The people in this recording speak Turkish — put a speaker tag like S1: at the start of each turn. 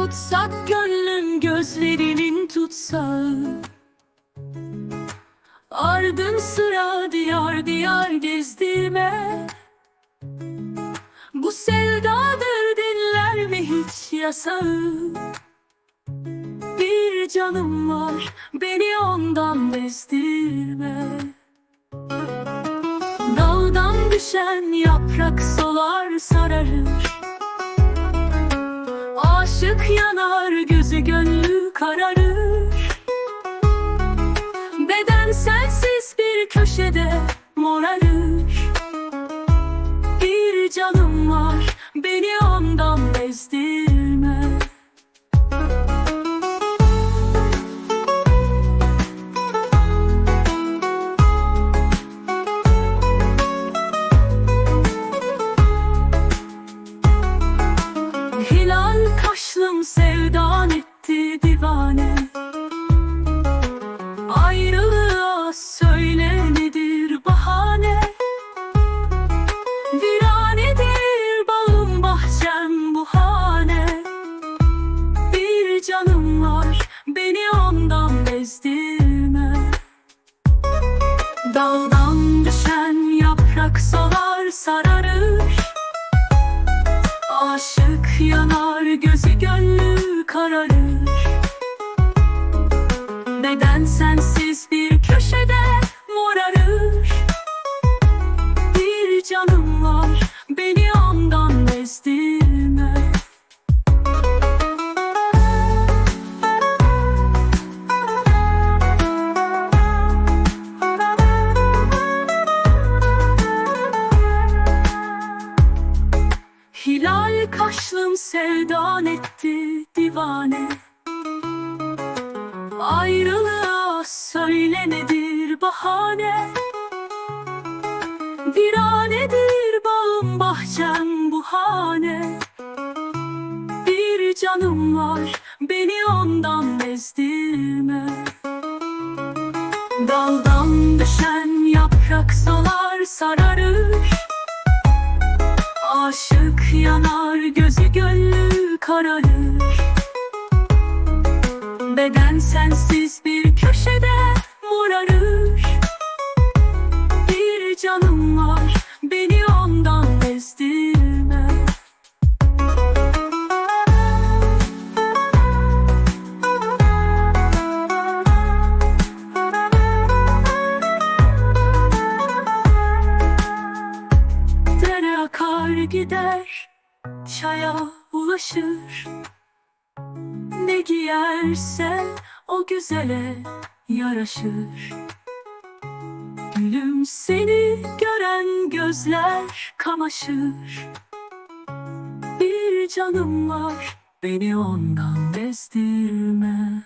S1: Tutsak gönlüm gözlerinin tutsağı Ardın sıra diyar diyar gezdirme. Bu sevdadır dinler mi hiç yasağı Bir canım var beni ondan bezdirme. Daldan düşen yaprak solar sararır Aşık yanar gözü gönlü kararır. Beden sensiz bir köşede morarır. Bir canım var beni ondan bezdirme Daldan düşen yaprak solar sararır. Aşık yanar gözü gönlü kararır Kaşlım sevdan etti divane. Ayrılığa söyle nedir bahane? Viranedir bağım bahçem bu hane. Bir canım var beni ondan bezdirme. Daldan düşen yaprak solar sararır. Aşık yanar gözü gönlü kararır. Beden sensiz bir köşede morarır. Bir canım var beni ondan bezdirme Dere akar gider Çaya ulaşır. Ne giyerse o güzele yaraşır. Gülüm seni gören gözler kamaşır. Bir canım var beni ondan bezdirme